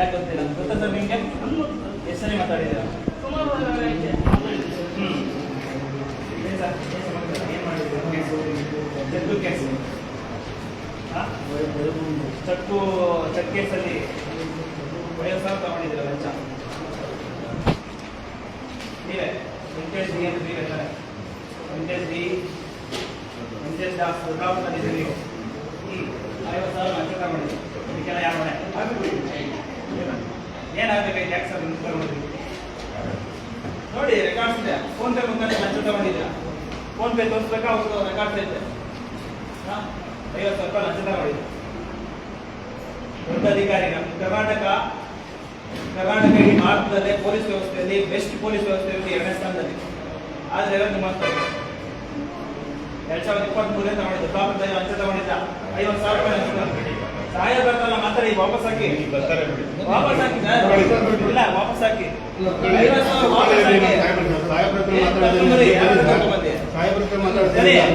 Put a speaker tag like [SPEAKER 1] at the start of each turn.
[SPEAKER 1] ಯಾಕೆ ಗೊತ್ತಿಲ್ಲ ಗೊತ್ತಾ ಸರ್ ನಿಮಗೆ ಎಷ್ಟು ಮಾತಾಡಿದ್ದೀರಾ. ಸರ್ ಕೇಸು ಚೆಕ್ಕು ಕೇಸು ಹಾ? ಚಕ್ಕು ಚೆಕ್ ಕೇಸಲ್ಲಿ ಐವತ್ತು ಸಾವಿರ ತಗೊಂಡಿದ್ದೀರಾ ಲಂಚ ನೀವೇ? ವೆಂಕಟೇಶ್ ಬಿ ಅಂತ ನೀವೇ ಸರ್ ವೆಂಕಟೇಶ್ ಬಿ ವೆಂಕಟೇಶ್ ದಾಸ್ ತಂದಿದ್ದೀರಿ ನೀವು. ಐವತ್ತು ಸಾವಿರ ಲಂಚ ತಗೊಂಡಿದ್ದೀರಿ ಇದಕ್ಕೆಲ್ಲ ಯಾವ ಹೊಣೆ ಏನಾಗಬೇಕಾಯ್ತು ಯಾಕೆ ಸರ್ ನಿಮ್ಗೆ ತಗೊಂಡಿದ್ದೀರಿ ನೋಡಿ ರೆಕಾರ್ಡ್ಸ್ ಇದೆ. ಫೋನ್ ಪೇ ಮುಖಾಂತರ ಲಂಚ ತಗೊಂಡಿದ್ದೀರಾ? Phone pay ತೋರಿಸ್ಬೇಕಾ? ಅವ್ರದ್ದು ರೆಕಾರ್ಡ್ಸ್ ಐತೆ? ಐವತ್ತು ರೂಪಾಯಿ ಲಂಚ ತಗೊಂಡಿದ್ದೆ ದೊಡ್ಡ ಅಧಿಕಾರಿ ನಮ್ಮ ಕರ್ನಾಟಕ ಕರ್ನಾಟಕ ಇಡೀ ಭಾರತದಲ್ಲೇ ಪೊಲೀಸ್ ವ್ಯವಸ್ಥೆಯಲ್ಲಿ ಬೆಸ್ಟ್ ಪೊಲೀಸ್ ವ್ಯವಸ್ಥೆಯಲ್ಲಿ ಎರಡನೇ ಸ್ಥಾನದಲ್ಲಿ. ಆದ್ರೆ ಎರಡು ನಿಮ್ಮ ಇದೆ. ಎರಡ್ ಸಾವಿರದ ಇಪ್ಪತ್ತ್ ಮೂರೇ ತಗೊಂಡಿದ್ದ ಸ್ವಾತಂತ್ರ್ಯ ಲಂಚ ತಗೊಂಡಿದ್ದ. ಐವತ್ತು ಸಾವಿರ ರೂಪಾಯಿ ಲಂಚ ಸಹಾಯ ಸಹಾಯ ಬರ್ತಾರಲ್ಲ ಈಗ ವಾಪಸ್ ಹಾಕಿ. ವಾಪಸ್ ಹಾಕಿ. ಇಲ್ಲ ವಾಪಸ್ ಹಾಕಿ. ಐವತ್ತು ಸಾವಿರ ವಾಪಸ್ ಹಾಕಿ. や
[SPEAKER 2] れ。